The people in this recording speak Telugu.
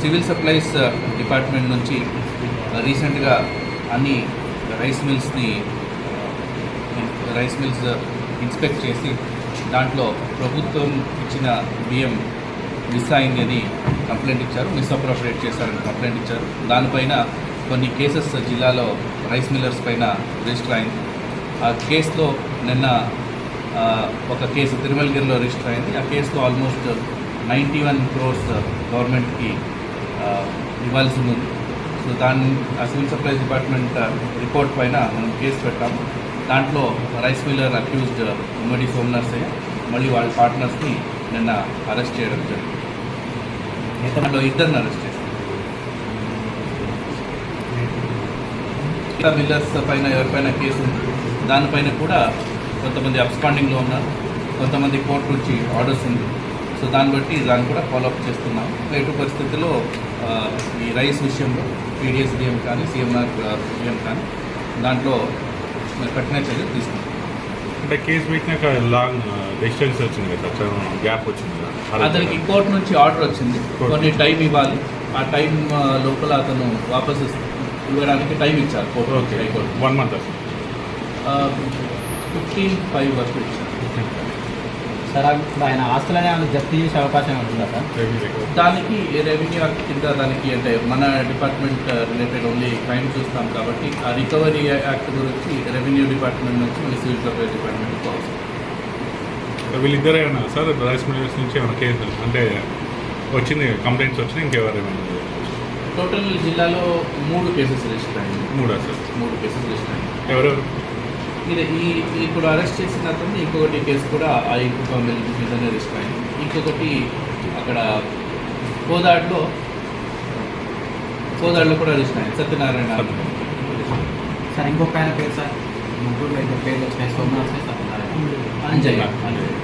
సివిల్ సప్లైస్ uh, డిపార్ట్మెంట్ నుంచి uh, రీసెంట్గా అన్ని రైస్ మిల్స్ని uh, రైస్ మిల్స్ ఇన్స్పెక్ట్ చేసి దాంట్లో ప్రభుత్వం ఇచ్చిన బియ్యం మిస్ అయింది అని కంప్లైంట్ ఇచ్చారు. మిస్అప్రోప్రియేట్ చేశారని కంప్లైంట్ ఇచ్చారు. దానిపైన కొన్ని కేసెస్ జిల్లాలో రైస్ మిల్లర్స్ పైన రిజిస్టర్ అయింది. ఆ కేసులో నిన్న ఒక కేసు తిరుమలగిరిలో రిజిస్టర్ అయింది. ఆ కేసులో ఆల్మోస్ట్ నైంటీ వన్ క్రోర్స్ గవర్నమెంట్కి ఇవ్వాల్సి ఉంది సో దాన్ని ఆ సివిల్ సప్లైస్ డిపార్ట్మెంట్ రిపోర్ట్ పైన మనం కేసు పెట్టాము దాంట్లో రైస్ మిల్లర్ అక్యూజ్డ్ ఉమ్మడి సోమనర్సయ్య మళ్ళీ వాళ్ళ పార్ట్నర్స్ని నిన్న అరెస్ట్ చేయడం జరిగింది. దాంట్లో ఇద్దరిని అరెస్ట్ చేశారు. మిల్లర్స్ పైన ఎవరిపైన కేసు ఉంది? దానిపైన కూడా కొంతమంది అబ్స్పాండింగ్లో ఉన్నారు. కొంతమంది కోర్టు నుంచి ఆర్డర్స్ ఉంది. సో దాన్ని బట్టి దాన్ని కూడా ఫాలోఅప్ చేస్తున్నాం ఎటు పరిస్థితుల్లో ఈ రైస్ విషయంలో పీడిఎస్ బియ్యం కానీ సిఎంఆర్ బియ్యం కానీ దాంట్లో కఠిన చర్యలు తీసుకుంటాం. అంటే కేసు పెట్టినాక లాంగ్ డిస్టెన్స్ వచ్చింది కదా గ్యాప్ వచ్చింది కదా అతనికి కోర్టు నుంచి ఆర్డర్ వచ్చింది. కొన్ని టైం ఇవ్వాలి. ఆ టైం లోపల అతను వాపస్ ఇవ్వడానికి టైం ఇచ్చారు court okay. One month fifteen five వరకు ఇచ్చారు. సార్ ఇప్పుడు ఆయన ఆస్తులనే ఏమైనా జప్తు చేసే అవకాశం ఉంటుందా సార్? దానికి రెవెన్యూ యాక్ట్ కింద దానికి అంటే మన డిపార్ట్మెంట్ రిలేటెడ్ ఓన్లీ క్రైమ్ చూస్తాం కాబట్టి ఆ రికవరీ యాక్ట్ గురించి రెవెన్యూ డిపార్ట్మెంట్ నుంచి మళ్ళీ సివిల్ సప్లై డిపార్ట్మెంట్ అవసరం వీళ్ళిద్దరే సార్ రైస్ మిల్లర్స్ నుంచి ఏమైనా కేసు అంటే వచ్చింది కంప్లైంట్స్ వచ్చినాయి ఇంకెవరైనా టోటల్ జిల్లాలో మూడు కేసెస్ రిజిస్టర్ అయ్యింది మూడా సార్? మూడు కేసెస్ రిజిస్టర్ అయ్యింది ఎవరెవరు? ఇది ఈ ఇప్పుడు అరెస్ట్ చేసిన అతను ఇంకొకటి కేసు కూడా ఆ ఇంకొక మిల్ మీదనే రిజిస్టర్ అయింది. ఇంకొకటి అక్కడ కోదాడులో కోదాడులో కూడా రిజిస్టర్ అయింది. సత్యనారాయణ సార్ ఇంకొక ఆయన పేరు సార్? ముగ్గురు పేర్లు వచ్చినాయి సోమనాథ్ సార్ సత్యనారాయణ. అంజయ్య. అంజయ్య.